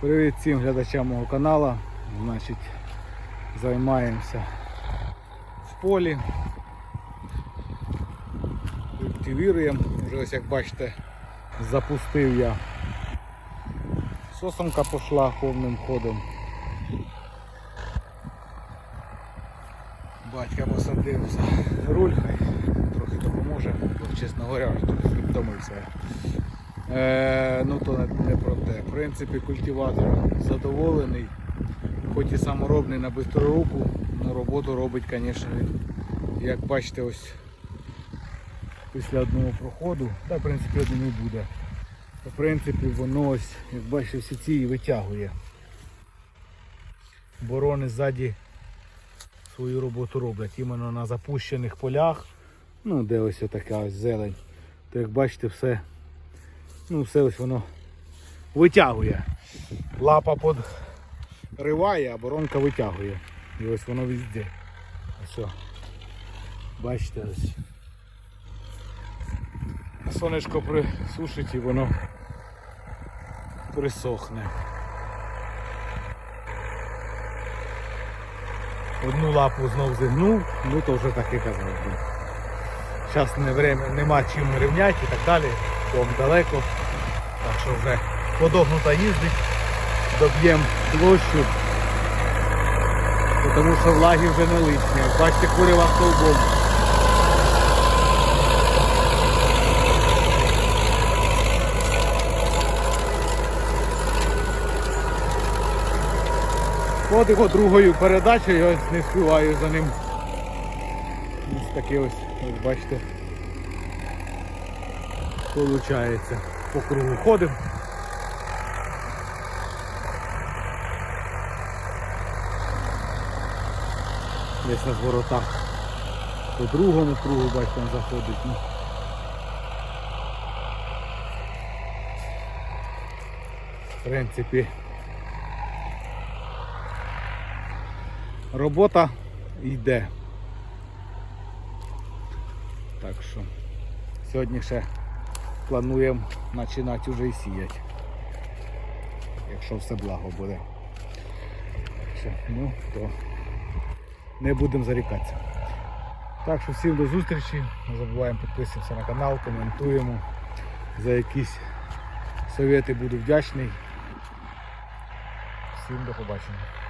Привіт всім глядачам мого каналу. Значить, займаємося в полі. Культивіруємо. Вже ось як бачите, запустив я. Сосомка пішла повним ходом. Батька посадився. Руль хай трохи допоможе, бо чесно говоря, трохи підтомився. Е, ну то не, не про те. В принципі, культиватор задоволений. Хоч і саморобний на бистру руку, але роботу робить, звісно. Як бачите, ось після одного проходу, та в принципі один і буде. В принципі, воно ось, як бачите, всі ці і витягує. Борони ззаді свою роботу роблять. Іменно на запущених полях, ну де ось така ось зелень. То як бачите, все, ну все ось воно витягує. Лапа подриває, а боронка витягує. І ось воно везде. Ось. Бачите ось. Сонечко присушить і воно присохне. Одну лапу знов зігнув, ну то вже таки казав. Зараз не время, нема чим рівняти і так далі, дом далеко. Так що вже подогнута їздить, доб'ємо площу, тому що влаги вже не лишні. Бачите, курила стовбом. От його другою передачею, я не співаю за ним. Ось таке ось, ось бачите. Получається. По кругу ходимо. Десь на зворотах. По другому кругу, бачите, заходить. Ну. В принципі. Робота йде. Так що сьогодні ще плануємо починати вже і сіяти. Якщо все благо буде. Все, ну, то не будемо зарікатися. Так що всім до зустрічі. Не забуваємо підписуватися на канал, коментуємо. За якісь совєти буду вдячний. Всім до побачення.